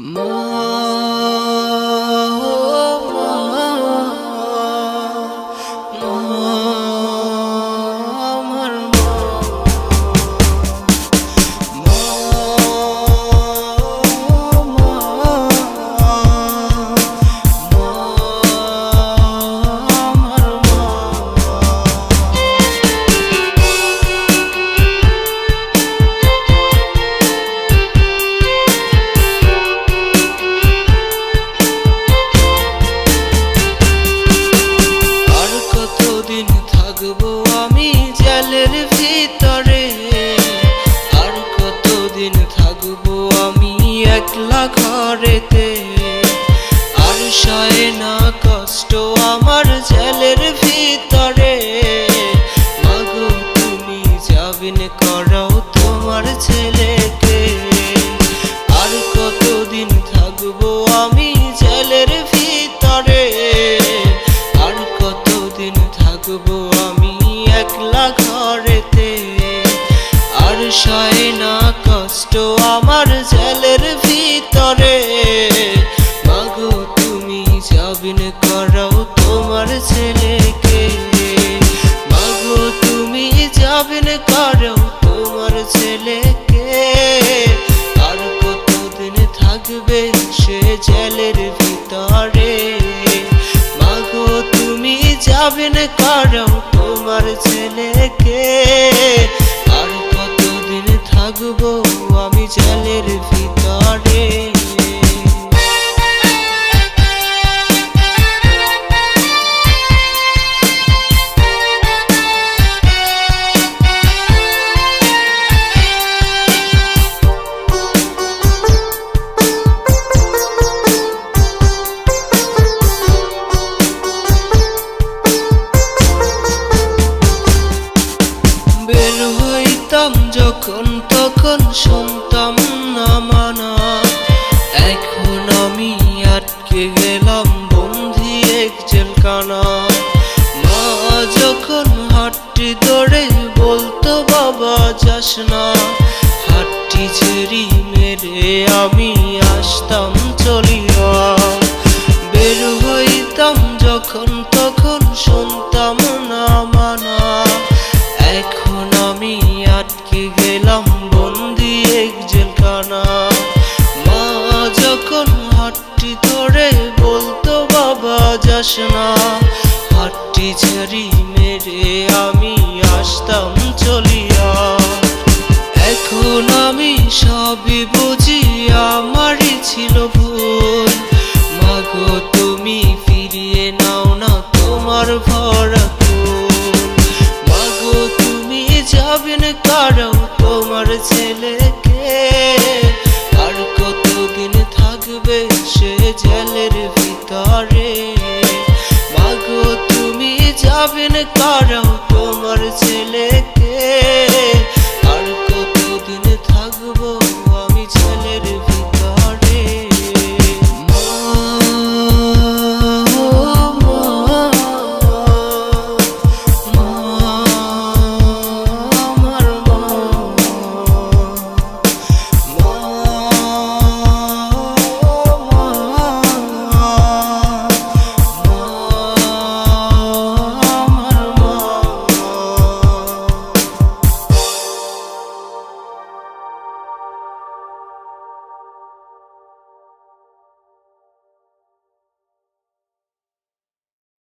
আর কতদিন থাকব আমি জেলের ভিতরে? আর কতদিন থাকব আমি একলা ঘরেতে? একলা ঘরেতে। আর সয় না কষ্ট আমার জেলের ভিতরে। মাগো, তুমি যাবিন করাও তোমার ছেলেকে। মাগো, তুমি যাবিন করাও তোমার ছেলেকে। আর কতদিন থাকবে সে জেলের ভিতরে? মাগো, তুমি যাবেন করো তোমার ছেলেকে আর কতদিন থাকব আমি জলের ভিতরে? বের হইতাম যখন, তখন শুনতাম না মানা। এখন আমি আটকে গেলাম বন্ধি এক জেলখানা। মা যখন হাটটি দৌড়ে বলতো, বাবা যাস না। হাটটি ছেড়ি মেরে আমি আসতাম যাস না। হাটটি ঝাড়ি মেরে আমি আসতাম চলিয়া। এখন আমি সবই বুঝি ভাবিন কারণ তোমার ছেলে।